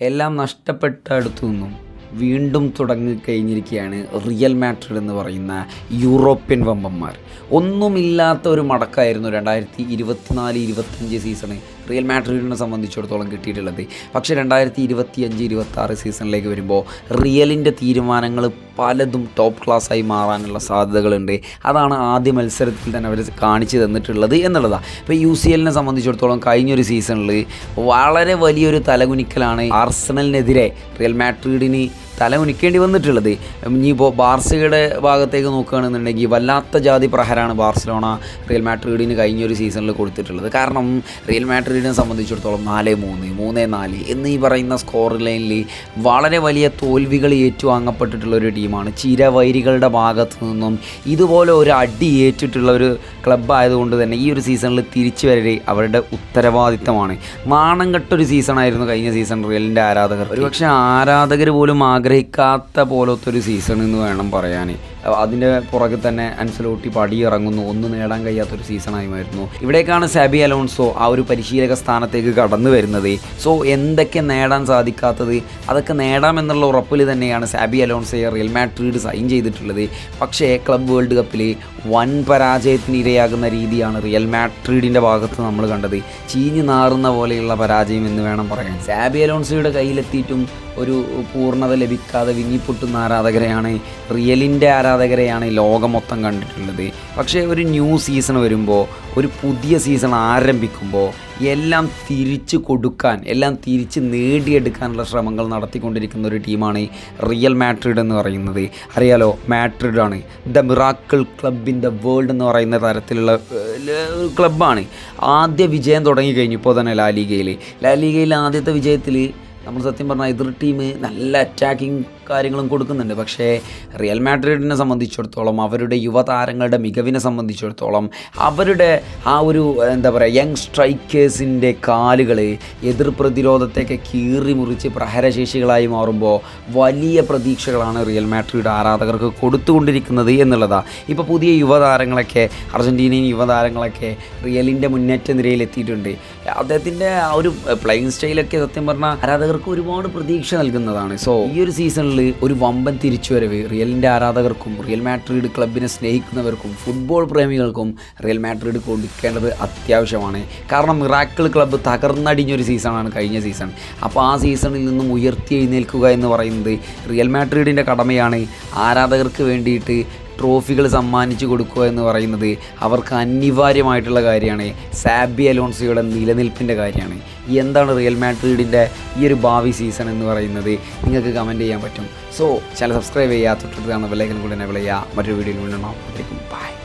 എല്ലാം നഷ്ടപ്പെട്ടടുത്തു നിന്നും വീണ്ടും തുടങ്ങിക്കഴിഞ്ഞിരിക്കുകയാണ് റിയൽ മാട്രിഡ് എന്ന് പറയുന്ന യൂറോപ്യൻ വമ്പന്മാർ. ഒന്നുമില്ലാത്ത ഒരു മടക്കായിരുന്നു രണ്ടായിരത്തി ഇരുപത്തിനാല് ഇരുപത്തഞ്ച് സീസണ്. റിയൽ മാഡ്രിഡിനെ സംബന്ധിച്ചിടത്തോളം കിട്ടിയിട്ടുള്ളത്. പക്ഷേ രണ്ടായിരത്തി ഇരുപത്തി അഞ്ച് ഇരുപത്തി ആറ് സീസണിലേക്ക് വരുമ്പോൾ റിയലിന്റെ തീരുമാനങ്ങൾ പലതും ടോപ്പ് ക്ലാസ്സായി മാറാനുള്ള സാധ്യതകളുണ്ട്. അതാണ് ആദ്യ മത്സരത്തിൽ തന്നെ അവർ കാണിച്ചു തന്നിട്ടുള്ളത് എന്നുള്ളതാണ് ഇപ്പോൾ യു സി എല്ലിനെ സംബന്ധിച്ചിടത്തോളം കഴിഞ്ഞൊരു സീസണിൽ വളരെ വലിയൊരു തലകുനിക്കലാണ് ആർസണലിനെതിരെ റിയൽ മാഡ്രിഡിന് തലകുനിക്കേണ്ടി വന്നിട്ടുള്ളത്. ഇനിയിപ്പോൾ ബാർസയുടെ ഭാഗത്തേക്ക് നോക്കുകയാണെന്നുണ്ടെങ്കിൽ വല്ലാത്ത ജാതി പ്രഹരമാണ് ബാർസലോണ റിയൽ കഴിഞ്ഞ ഒരു സീസണിൽ കൊടുത്തിട്ടുള്ളത്. കാരണം റിയൽ മാഡ്രിഡിനെ സംബന്ധിച്ചിടത്തോളം നാല് മൂന്ന് മൂന്ന് നാല് എന്നീ പറയുന്ന സ്കോർ ലൈനിൽ വളരെ വലിയ തോൽവികൾ ഏറ്റുവാങ്ങപ്പെട്ടിട്ടുള്ള ഒരു ടീമാണ്. ചിരവൈരികളുടെ ഭാഗത്തു നിന്നും ഇതുപോലെ ഒരു അടി ഏറ്റിട്ടുള്ള ഒരു ക്ലബ്ബായതുകൊണ്ട് തന്നെ ഈ ഒരു സീസണിൽ തിരിച്ചു വരൽ അവരുടെ ഉത്തരവാദിത്തമാണ്. നാണം കെട്ടൊരു സീസണായിരുന്നു കഴിഞ്ഞ സീസൺ റിയലിന്റെ ആരാധകർ ഒരുപക്ഷെ ആരാധകർ പോലും ആഗ്രഹിക്കാത്ത പോലത്തെ ഒരു സീസൺ എന്ന് വേണം പറയാൻ. അതിന്റെ പുറകെ തന്നെ അൻസലോട്ടി പടിയിറങ്ങുന്നു. ഒന്നും നേടാൻ കഴിയാത്തൊരു സീസണായിരുന്നു ഇവിടേക്കാണ് സാബി അലോൺസോ ആ ഒരു പരിശീലക സ്ഥാനത്തേക്ക് കടന്നു വരുന്നത്. സോ എന്തൊക്കെ നേടാൻ സാധിക്കാത്തത്? അതൊക്കെ നേടാമെന്നുള്ള ഉറപ്പിൽ തന്നെയാണ് സാബി അലോൺസയെ റിയൽ മാഡ്രിഡ് സൈൻ ചെയ്തിട്ടുള്ളത്. പക്ഷേ ക്ലബ് വേൾഡ് കപ്പിൽ വൻ പരാജയത്തിന് ഇരയാകുന്ന രീതിയാണ് റിയൽ മാഡ്രിഡിന്റെ ഭാഗത്ത് നമ്മൾ കണ്ടത്. ചീഞ്ഞു നാറുന്ന പോലെയുള്ള പരാജയം എന്ന് വേണം പറയാൻ. സാബി അലോൺസോയുടെ കയ്യിലെത്തിയിട്ടും ഒരു പൂർണത ലഭിക്കാതെ വിങ്ങിപ്പൊട്ടുന്ന ആരാധകരെയാണ് റിയലിന്റെ ആരാധകരെയാണ് ലോകം മൊത്തം കണ്ടിട്ടുള്ളത്. പക്ഷേ ഒരു ന്യൂ സീസൺ വരുമ്പോൾ ഒരു പുതിയ സീസൺ ആരംഭിക്കുമ്പോൾ എല്ലാം തിരിച്ചു കൊടുക്കാൻ എല്ലാം തിരിച്ച് നേടിയെടുക്കാനുള്ള ശ്രമങ്ങൾ നടത്തിക്കൊണ്ടിരിക്കുന്ന ഒരു ടീമാണ് റിയൽ മാട്രിഡ് എന്ന് പറയുന്നത്. അറിയാലോ മാഡ്രിഡ് ആണ് the miracle club in the world എന്ന് പറയുന്ന തരത്തിലുള്ള ക്ലബ്ബാണ് ആദ്യ വിജയം തുടങ്ങിക്കഴിഞ്ഞു ഇപ്പോൾ തന്നെ ലാലിഗയിൽ ലാലിഗയിൽ ആദ്യത്തെ വിജയത്തിൽ നമ്മൾ സത്യം പറഞ്ഞാൽ എതിർ ടീം നല്ല അറ്റാക്കിങ് കാര്യങ്ങളും കൊടുക്കുന്നുണ്ട്. പക്ഷേ റിയൽ മാഡ്രിഡിനെ സംബന്ധിച്ചിടത്തോളം അവരുടെ യുവതാരങ്ങളുടെ മികവിനെ സംബന്ധിച്ചിടത്തോളം അവരുടെ ആ ഒരു എന്താ പറയുക യങ് സ്ട്രൈക്കേഴ്സിന്റെ കാലുകൾ എതിർ പ്രതിരോധത്തെയൊക്കെ കീറി മുറിച്ച് പ്രഹരശേഷികളായി മാറുമ്പോൾ വലിയ പ്രതീക്ഷകളാണ് റിയൽ മാഡ്രിഡ് ആരാധകർക്ക് കൊടുത്തുകൊണ്ടിരിക്കുന്നത് എന്നുള്ളതാണ് ഇപ്പോൾ പുതിയ യുവതാരങ്ങളൊക്കെ അർജന്റീനിയൻ യുവതാരങ്ങളൊക്കെ റിയലിന്റെ മുന്നേറ്റ നിരയിൽ എത്തിയിട്ടുണ്ട് അദ്ദേഹത്തിന്റെ ആ ഒരു പ്ലേയിങ് സ്റ്റൈലൊക്കെ സത്യം പറഞ്ഞാൽ ആരാധകർക്ക് ഒരുപാട് പ്രതീക്ഷ നൽകുന്നതാണ്. സോ ഈ ഒരു സീസണിൽ ഒരു വമ്പൻ തിരിച്ചുവരവ് റിയലിന്റെ ആരാധകർക്കും റിയൽ മാഡ്രിഡ് ക്ലബിനെ സ്നേഹിക്കുന്നവർക്കും ഫുട്ബോൾ പ്രേമികൾക്കും റിയൽ മാഡ്രിഡ് കൊടുക്കേണ്ടത് അത്യാവശ്യമാണ്. കാരണം മിറാക്കിൾ ക്ലബ്ബ് തകർന്നടിഞ്ഞൊരു സീസണാണ് കഴിഞ്ഞ സീസൺ അപ്പോൾ ആ സീസണിൽ നിന്നും ഉയർത്തി എഴുന്നേൽക്കുക എന്ന് പറയുന്നത് റിയൽ മാഡ്രിഡിന്റെ കടമയാണ്. ആരാധകർക്ക് വേണ്ടിയിട്ട് ട്രോഫികൾ സമ്മാനിച്ചു കൊടുക്കുക എന്ന് പറയുന്നത് അവർക്ക് അനിവാര്യമായിട്ടുള്ള കാര്യമാണ്. സാബി അലോൺസിയുടെ നിലനിൽപ്പിന്റെ കാര്യമാണ്. എന്താണ് റിയൽ മാഡ്രിഡിന്റെ ഈ ഒരു ഭാവി സീസൺ എന്ന് പറയുന്നത്? നിങ്ങൾക്ക് കമന്റ് ചെയ്യാൻ പറ്റും. സോ ചില സബ്സ്ക്രൈബ് ചെയ്യുക തൊട്ടടുത്ത് കാണുന്ന ബെല്ലൈക്കൻ കൂടെ എന്നെ വിളയുക മറ്റൊരു വീഡിയോയിൽ വീണ്ടും ബൈ